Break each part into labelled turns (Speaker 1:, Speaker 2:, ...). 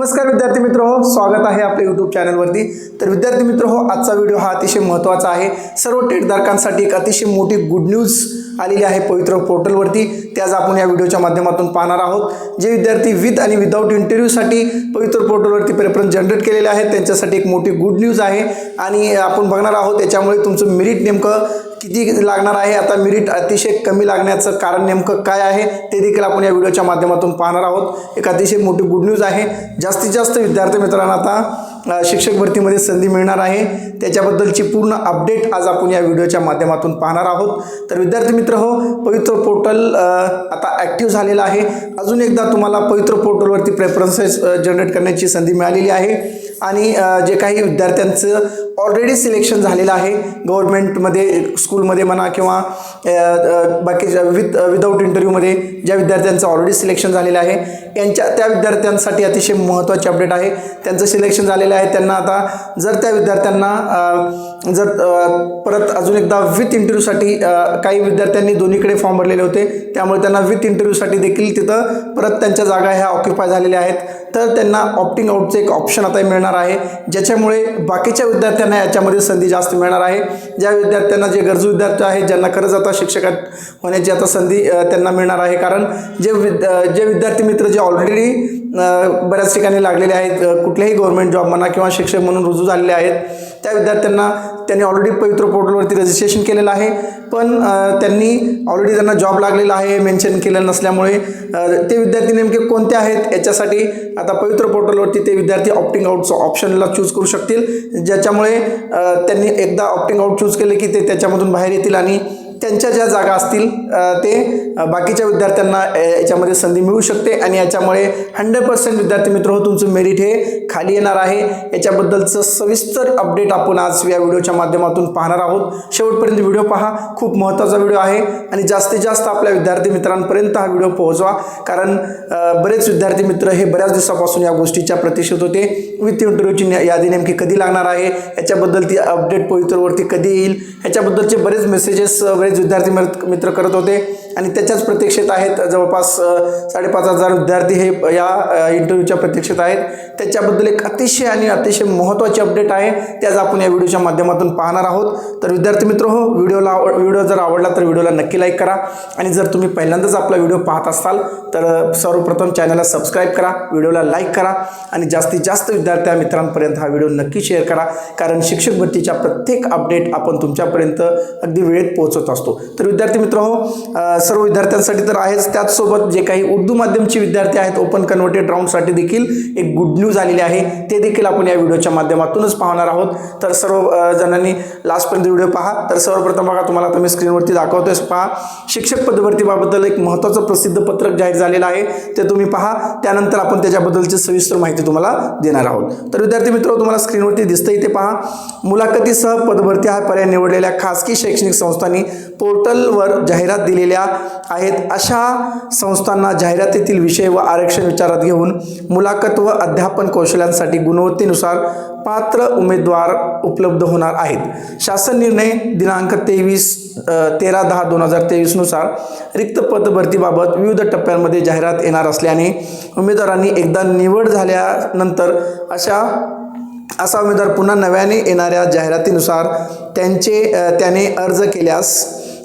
Speaker 1: नमस्कार विद्यार्थी मित्र हो स्वागत आहे आपल्या यूट्यूब चॅनलवरती तर विद्यार्थी मित्र हो आजचा व्हिडिओ हा अतिशय महत्त्वाचा आहे. सर्व टेटधारकांसाठी एक अतिशय मोठी गुड न्यूज आलेली आहे पवित्र पोर्टलवरती. त्याच आपण या व्हिडिओच्या माध्यमातून पाहणार आहोत. जे विद्यार्थी विथ आणि विदाऊट इंटरव्ह्यूसाठी पवित्र पोर्टलवरती प्रेफरन्स जनरेट केलेले आहेत त्यांच्यासाठी एक मोठी गुड न्यूज आहे. आणि आपण बघणार आहोत त्याच्यामुळे तुमचं मेरिट नेमकं किती लागणार आहे? आता मेरिट अतिशय कमी लागण्याचं कारण नेमकं काय आहे? ते देखील आपण या व्हिडिओच्या माध्यमातून पाहणार आहोत. एक अतिशय मोठी गुड न्यूज आहे. जास्तीत जास्त विद्यार्थी मित्रांना आता शिक्षक भरतीमध्ये संधी मिळणार आहे. त्याच्याबद्दलची पूर्ण अपडेट आज आपण या व्हिडिओच्या माध्यमातून पाहणार आहोत. तर विद्यार्थी मित्र हो पवित्र पोर्टल आता ॲक्टिव्ह झालेलं आहे. अजून एकदा तुम्हाला पवित्र पोर्टलवरती प्रेफरन्सेस जनरेट करण्याची संधी मिळालेली आहे. आणि जे काही विद्यार्थ्यांचं ऑलरेडी सिलेक्शन झालेलं आहे. गव्हर्नमेंटमध्ये स्कूलमध्ये म्हणा किंवा बाकीच्या विथ विदाऊट इंटरव्ह्यूमध्ये ज्या विद्यार्थ्यांचं ऑलरेडी सिलेक्शन झालेलं आहे यांच्या त्या विद्यार्थ्यांसाठी अतिशय महत्त्वाची अपडेट आहे. त्यांचं सिलेक्शन झालेलं आहे. त्यांना आता जर त्या विद्यार्थ्यांना जर परत अजून एकदा विथ इंटरव्ह्यूसाठी काही विद्यार्थ्यांनी दोन्हीकडे फॉर्म भरलेले होते त्यामुळे त्यांना विथ इंटरव्ह्यूसाठी देखील तिथं परत त्यांच्या जागा ह्या ऑक्युपाय झालेल्या आहेत. तर त्यांना ऑप्टिंग आउटचं एक ऑप्शन आता मिळणार आहे. ज्याच्यामुळे बाकीच्या विद्यार्थ्यांना याच्यामध्ये संधी जास्त मिळणार आहे. ज्या विद्यार्थ्यांना जे गरजू विद्यार्थी आहेत ज्यांना खरंच आता शिक्षकात होण्याची आता संधी त्यांना मिळणार आहे. कारण जे विद जे विद्यार्थी मित्र जे ऑलरेडी बऱ्याच ठिकाणी लागलेले आहेत कुठल्याही गव्हर्मेंट जॉब म्हणा किंवा शिक्षक म्हणून रुजू झालेले आहेत त्या विद्यार्थ्यांना त्यांनी ऑलरेडी पवित्र पोर्टलवरती रजिस्ट्रेशन केलेलं आहे. पण त्यांनी ऑलरेडी त्यांना जॉब लागलेला आहे मेन्शन केलेलं नसल्यामुळे ते विद्यार्थी नेमके कोणते आहेत याच्यासाठी आता पवित्र पोर्टलवरती ते विद्यार्थी ऑप्टिंग आउटचं ऑप्शनला चूज करू शकतील. ज्याच्यामुळे त्यांनी एकदा ऑप्टिंग आउट चूज केले की ते त्याच्यामधून बाहेर येतील आणि त्यांच्या ज्या जागा असतील ते बाकीच्या विद्यार्थ्यांना याच्यामध्ये संधी मिळू शकते. आणि याच्यामुळे हंड्रेड पर्सेंट विद्यार्थी मित्र हो तुमचं मेरिट हे खाली येणार आहे. याच्याबद्दलचं सविस्तर अपडेट आपण आज या व्हिडिओच्या माध्यमातून पाहणार आहोत. शेवटपर्यंत व्हिडिओ पहा. खूप महत्त्वाचा व्हिडिओ आहे आणि जास्तीत जास्त आपल्या विद्यार्थी मित्रांपर्यंत हा व्हिडिओ पोहोचवा. कारण बरेच विद्यार्थी मित्र हे बऱ्याच दिवसापासून या गोष्टीच्या प्रतीक्षेत होते. विथ इंटरव्ह्यूची यादी नेमकी कधी लागणार आहे? याच्याबद्दल ती अपडेट पवित्रवरती कधी येईल? ह्याच्याबद्दलचे बरेच मेसेजेस बरेच विद्यार्थी मित्र मित्र करत होते. आणि त्याच्याच प्रतीक्षेत आहेत. जवळपास साडेपाच हजार विद्यार्थी हे या इंटरव्ह्यूच्या प्रतीक्षेत आहेत. त्याच्याबद्दल एक अतिशय आणि अतिशय महत्त्वाची अपडेट आहे. त्याच आपण या व्हिडिओच्या माध्यमातून पाहणार आहोत. तर विद्यार्थी मित्र हो व्हिडिओला आव व्हिडिओ जर आवडला तर व्हिडिओला नक्की लाईक करा. आणि जर तुम्ही पहिल्यांदाच आपला व्हिडिओ पाहत असाल तर सर्वप्रथम चॅनलला सबस्क्राईब करा व्हिडिओला लाईक करा. आणि जास्तीत जास्त विद्यार्थ्या मित्रांपर्यंत हा व्हिडिओ नक्की शेअर करा. कारण शिक्षक भरतीच्या प्रत्येक अपडेट आपण तुमच्यापर्यंत अगदी वेळेत पोहोचत असतो. तर विद्यार्थी मित्र हो सर्व विद्यार्थ्यांसाठी तर आहेच. त्याचसोबत जे काही उर्दू माध्यमचे विद्यार्थी आहेत ओपन कन्व्हर्टेड राऊंडसाठी देखील एक गुड न्यूज आलेली आहे. ते देखील आपण या व्हिडिओच्या माध्यमातूनच पाहणार आहोत. तर सर्व जणांनी लास्टपर्यंत व्हिडिओ पहा. तर सर्वप्रथम बघा तुम्हाला आता मी स्क्रीनवरती दाखवतोय. पहा शिक्षक पदभरतीबाबद्दल एक महत्त्वाचं प्रसिद्ध पत्रक जाहीर झालेलं आहे. ते तुम्ही पहा. त्यानंतर आपण त्याच्याबद्दलची सविस्तर माहिती तुम्हाला देणार आहोत. तर विद्यार्थी मित्र तुम्हाला स्क्रीनवरती दिसतं इथे पहा. मुलाखतीसह पदभरती हा पर्याय निवडलेल्या खासगी शैक्षणिक संस्थांनी पोर्टलवर जाहिरात दिलेल्या आहेत अशा संस्थांना जाहिरातीतील विषय व आरक्षण विचारात घेऊन मुलाखत व अध्यापन कौशल्यांसाठी गुणवत्तेनुसार पात्र उमेदवार उपलब्ध होणार आहेत. शासन निर्णय दिनांक तेवीस तेरा दहा दोन हजार तेवीसनुसार रिक्त पद भरतीबाबत विविध टप्प्यांमध्ये जाहिरात येणार असल्याने उमेदवारांनी एकदा निवड झाल्यानंतर अशा असा उमेदवार पुन्हा नव्याने येणाऱ्या जाहिरातीनुसार त्यांचे त्याने अर्ज केल्यास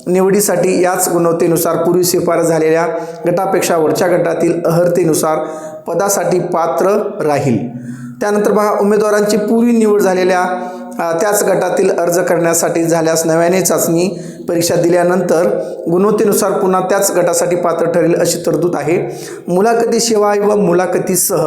Speaker 1: निवडीसाठी याच गुणवत्तेनुसार पूर्वी शिफारस झालेल्या गटापेक्षा वरच्या गटातील अहर्तेनुसार पदासाठी पात्र राहील. त्यानंतर पहा उमेदवारांची पूर्वी निवड झालेल्या त्याच गटातील अर्ज करण्यासाठी झाल्यास नव्याने चाचणी परीक्षा दिल्यानंतर गुणवत्तेनुसार पुन्हा त्याच गटासाठी पात्र ठरेल अशी तरतूद आहे. मुलाखतीशिवाय व मुलाखतीसह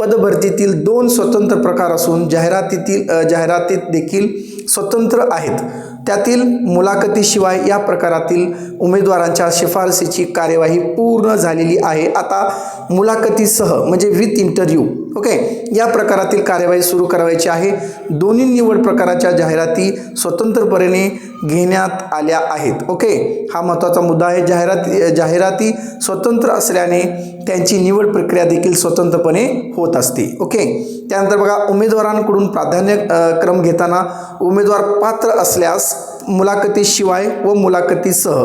Speaker 1: पदभरतीतील दोन स्वतंत्र प्रकार असून जाहिरातीतील जाहिरातीत देखील स्वतंत्र आहेत. त्यातील मुलाखतीशिवाय या प्रकारातील उमेदवारांच्या शिफारसीची कार्यवाही पूर्ण झालेली आहे. आता मुलाखतीसह म्हणजे विथ इंटरव्ह्यू ओके या प्रकारातील कार्यवाही सुरू करावायची आहे. दोन्ही निवड प्रकाराच्या जाहिराती स्वतंत्रपणे घेण्यात आल्या आहेत. ओके हा महत्त्वाचा मुद्दा आहे. जाहिराती जाहिराती स्वतंत्र असल्याने त्यांची निवड प्रक्रिया देखील स्वतंत्रपणे होत असते. ओके त्यानंतर बघा उमेदवारांकडून प्राधान्य क्रम घेताना उमेदवार पात्र असल्यास मुलाखतीशिवाय व मुलाखतीसह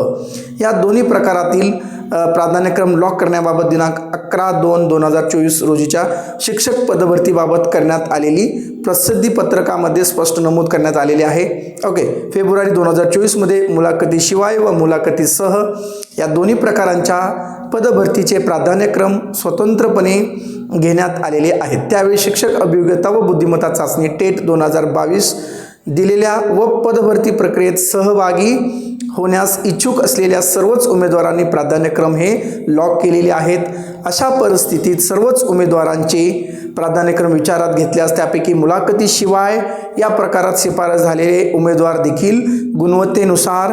Speaker 1: या दोन्ही प्रकारातील प्राधान्यक्रम लॉक करण्याबाबत दिनांक अकरा दोन दोन हजार चोवीस रोजीच्या शिक्षक पदभरतीबाबत करण्यात आलेली प्रसिद्धी पत्रकामध्ये स्पष्ट नमूद करण्यात आलेले आहे. ओके फेब्रुवारी दोन हजार चोवीसमध्ये मुलाखतीशिवाय व मुलाखतीसह या दोन्ही प्रकारांच्या पदभरतीचे प्राधान्यक्रम स्वतंत्रपणे घेण्यात आलेले आहेत. त्यावेळी शिक्षक अभियोग्यता व बुद्धिमत्ता चाचणी टेट दोन हजार बावीस दिलेल्या व पदभरती प्रक्रियेत सहभागी होण्यास इच्छुक असलेल्या सर्वच उमेदवारांनी प्राधान्यक्रम हे लॉक केलेले आहेत. अशा परिस्थितीत सर्वच उमेदवारांचे प्राधान्यक्रम विचारात घेतल्यास त्यापैकी मुलाखतीशिवाय या प्रकारात शिफारस झालेले उमेदवार देखील गुणवत्तेनुसार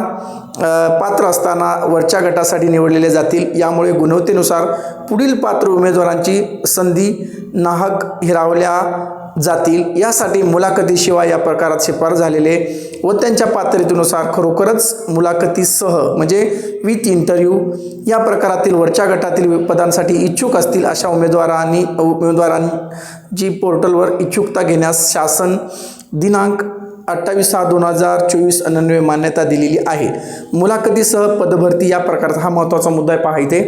Speaker 1: पात्र असताना वरच्या गटासाठी निवडलेले जातील. यामुळे गुणवत्तेनुसार पुढील पात्र उमेदवारांची संधी नाहक हिरावल्या जातील. यासाठी मुलाखतीशिवाय या प्रकारात शिफार झालेले व त्यांच्या पात्रतेनुसार खरोखरच मुलाखतीसह म्हणजे विथ इंटरव्ह्यू या प्रकारातील वरच्या गटातील पदांसाठी इच्छुक असतील अशा उमेदवारांनी उमेदवारांची पोर्टलवर इच्छुकता घेण्यास शासन दिनांक अठ्ठावीस सहा दोन हजार चोवीस अन्वये मान्यता दिलेली आहे. मुलाखतीसह पदभरती या प्रकारात हा महत्त्वाचा मुद्दा आहे पहा इथे.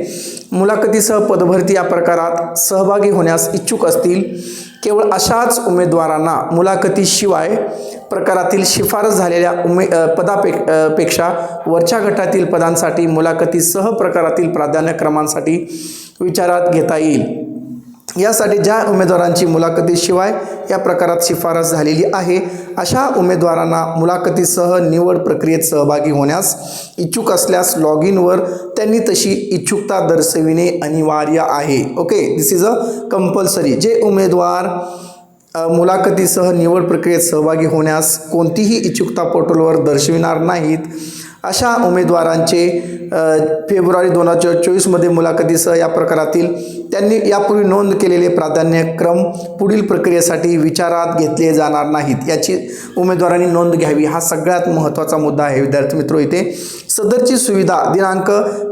Speaker 1: मुलाखतीसह पदभरती या प्रकारात सहभागी होण्यास इच्छुक असतील केवळ अशाच उमेदवारांना मुलाखतीशिवाय प्रकारातील शिफारस झालेल्या उमे पदापे पेक्षा वरच्या गटातील पदांसाठी मुलाखतीसह प्रकारातील प्राधान्यक्रमांसाठी विचारात घेता येईल. यासाठी ज्या उमेदवारांची मुलाखतीशिवाय या प्रकारात शिफारस झालेली आहे अशा उमेदवारांना मुलाखतीसह निवड प्रक्रियेत सहभागी होण्यास इच्छुक असल्यास लॉग इनवर त्यांनी तशी इच्छुकता दर्शविणे अनिवार्य आहे. Okay this is a compulsory जे उमेदवार मुलाखतीसह निवड प्रक्रियेत सहभागी होण्यास कोणतीही इच्छुकता पोर्टलवर दर्शविणार नाहीत अशा उमेदवारांचे फेब्रुवारी दोन हजार चोवीसमध्ये मुलाखतीसह या प्रकारातील त्यांनी यापूर्वी नोंद केलेले प्राधान्यक्रम पुढील प्रक्रियेसाठी विचारात घेतले जाणार नाहीत. याची उमेदवारांनी नोंद घ्यावी हा सगळ्यात महत्त्वाचा मुद्दा आहे. विद्यार्थी मित्रो इथे सदरची सुविधा दिनांक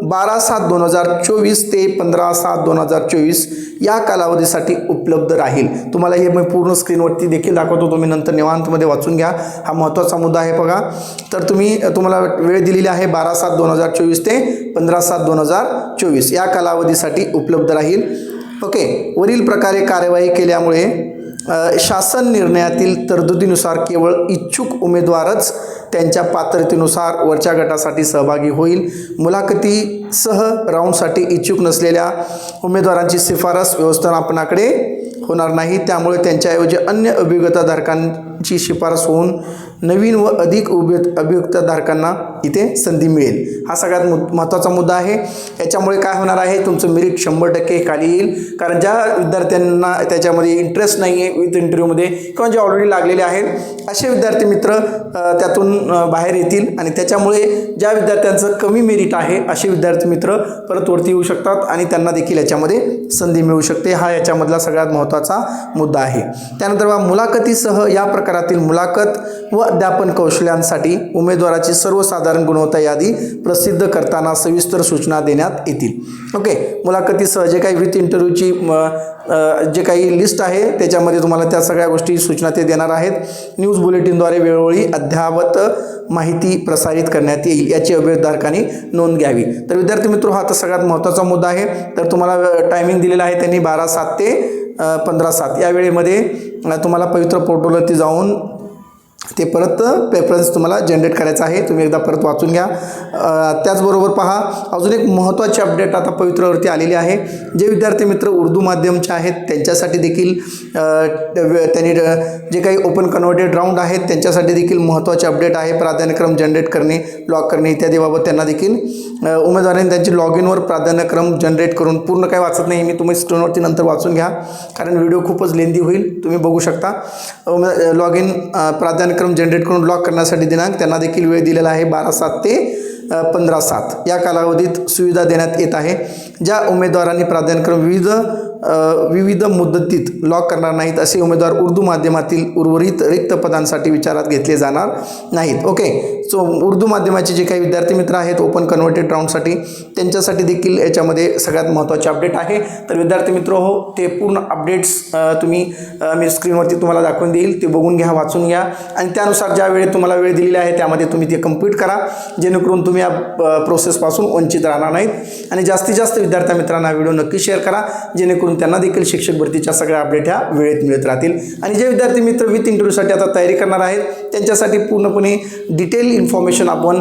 Speaker 1: बारा सात दोन हजार चोवीस ते पंधरा सात दोन हजार चोवीस या कालावधीसाठी उपलब्ध राहील. तुम्हाला हे मी पूर्ण स्क्रीनवरती देखील दाखवतो. तुम्ही नंतर निवांतमध्ये वाचून घ्या. हा महत्त्वाचा मुद्दा आहे बघा. तर तुम्ही तुम्हाला वेळ दिलेली आहे बारा सात दोन हजार चोवीस ते पंधरा सात दोन हजार चोवीस. या कालावधीसाठी उपलब्ध राहील. ओके. वरील प्रकारे कार्यवाही केल्यामुळे शासन निर्णयातील तरतुदीनुसार केवळ इच्छुक उमेदवारच त्यांच्या पात्रतेनुसार वरच्या गटासाठी सहभागी होईल. मुलाखतीसह राऊंडसाठी इच्छुक नसलेल्या उमेदवारांची शिफारस व्यवस्थापनाकडे होणार नाही. त्यामुळे त्यांच्याऐवजी अन्य अभियोग्यताधारकांची शिफारस होऊन नवीन व अधिक उभे अभियुक्तधारकांना इथे संधी मिळेल. हा सगळ्यात मु महत्त्वाचा मुद्दा आहे. याच्यामुळे काय होणार आहे? तुमचं मेरिट शंभर टक्के खाली येईल. कारण ज्या विद्यार्थ्यांना त्याच्यामध्ये इंटरेस्ट नाही आहे विथ इंटरव्ह्यूमध्ये किंवा जे ऑलरेडी लागलेले आहेत असे विद्यार्थी मित्र त्यातून बाहेर येतील. आणि त्याच्यामुळे ज्या विद्यार्थ्यांचं कमी मेरिट आहे असे विद्यार्थी मित्र परत वरती येऊ शकतात आणि त्यांना देखील याच्यामध्ये संधी मिळू शकते. हा याच्यामधला सगळ्यात महत्त्वाचा मुद्दा आहे. त्यानंतर मुलाखतीसह या प्रकारातील मुलाखत व अध्यापन कौशल्यांसाठी उमेदवाराची सर्वसाधारण गुणवत्ता यादी प्रसिद्ध करताना सविस्तर सूचना देण्यात येतील. ओके मुलाखतीसह जे काही विथ इंटरव्ह्यूची जे काही लिस्ट आहे त्याच्यामध्ये तुम्हाला त्या सगळ्या गोष्टी सूचना ते देणार आहेत. न्यूज बुलेटिनद्वारे वेळोवेळी अद्ययावत माहिती प्रसारित करण्यात येईल याची अभ्यासधारकांनी नोंद घ्यावी. तर विद्यार्थी मित्र हा तर सगळ्यात महत्त्वाचा मुद्दा आहे. तर तुम्हाला टायमिंग दिलेला आहे त्यांनी बारा सात ते पंधरा सात. या वेळेमध्ये तुम्हाला पवित्र पोर्टलवरती जाऊन ते परत प्रेफरन्स तुम्हाला जनरेट करायचं आहे. तुम्ही एकदा परत वाचून घ्या. त्याचबरोबर पहा अजून एक महत्त्वाची अपडेट आता पवित्रवरती आलेली आहे. जे विद्यार्थी मित्र उर्दू माध्यमचे आहेत त्यांच्यासाठी देखील त्यांनी जे काही ओपन कन्वर्टेड राऊंड आहेत त्यांच्यासाठी देखील महत्त्वाचे अपडेट आहे. प्राधान्यक्रम जनरेट करणे लॉग करणे इत्यादीबाबत त्यांना देखील उमेदवारांनी त्यांची लॉग इनवर प्राधान्यक्रम जनरेट करून पूर्ण काय वाचत नाही मी तुम्ही स्क्रीनवरती नंतर वाचून घ्या. कारण व्हिडिओ खूपच लेंदी होईल तुम्ही बघू शकता. लॉग इन प्राधान्यक्रम जनरेट करून लॉक करण्यासाठी दिनांक त्यांना देखील वेळ दिलेला आहे बारा सात ते पंधरा सात. या कालावधीत सुविधा देण्यात येत आहे. ज्या उमेदवारांनी प्राधान्यक्रम विविध विविध मुदतीत लॉक करणार नाहीत असे उमेदवार उर्दू माध्यमातील उर्वरित रिक्त पदांसाठी विचारात घेतले जाणार नाहीत. ओके सो उर्दू माध्यमाचे जे काही विद्यार्थी मित्र आहेत ओपन कन्व्हर्टेड राऊंडसाठी त्यांच्यासाठी देखील याच्यामध्ये सगळ्यात महत्त्वाचे अपडेट आहे. तर विद्यार्थी मित्र हो ते पूर्ण अपडेट्स तुम्ही मी स्क्रीनवरती तुम्हाला दाखवून देईल. ते बघून घ्या वाचून घ्या. आणि त्यानुसार ज्या वेळेत तुम्हाला वेळ दिलेली आहे त्यामध्ये तुम्ही ते कंप्लीट करा. जेणेकरून तुम्ही या प्रोसेसपासून वंचित राहणार नाहीत. आणि जास्तीत जास्त विद्यार्थ्या मित्रांना हा व्हिडिओ नक्की शेअर करा. जेणेकरून त्यांना देखील शिक्षक भरतीच्या सगळ्या अपडेट ह्या वेळेत मिळत राहतील. आणि जे विद्यार्थी मित्र विथ इंटरव्ह्यूसाठी आता तयारी करणार आहेत त्यांच्यासाठी पूर्णपणे डिटेल इन्फॉर्मेशन आपण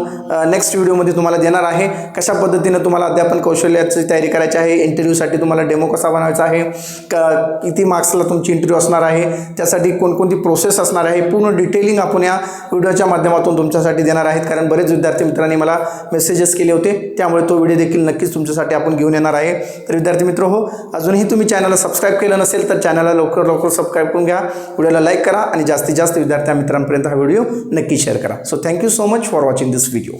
Speaker 1: नेक्स्ट व्हिडिओमध्ये तुम्हाला देणार आहे. कशा पद्धतीनं तुम्हाला अध्यापन कौशल्याची तयारी करायची आहे इंटरव्ह्यूसाठी तुम्हाला डेमो कसा बनवायचा आहे क किती मार्क्सला तुमची इंटरव्ह्यू असणार आहे त्यासाठी कोणकोणती प्रोसेस असणार आहे पूर्ण डिटेलिंग आपण या व्हिडिओच्या माध्यमातून तुमच्यासाठी देणार आहेत. कारण बरेच विद्यार्थी मित्रांनी मला मेसेजेस केले होते त्यामुळे तो व्हिडिओ देखील नक्कीच तुमच्यासाठी आपण घेऊन येणार आहे. तर विद्यार्थी मित्र हो अजूनही तुम्ही चॅनलला सबस्क्राईब केलं नसेल तर चॅनलला लवकर लवकर सबस्क्राईब करून घ्या. व्हिडिओला लाईक करा आणि जास्तीत जास्त विद्यार्थ्या मित्रांपर्यंत हा व्हिडिओ नक्की शेअर करा. So thank you so much for watching this video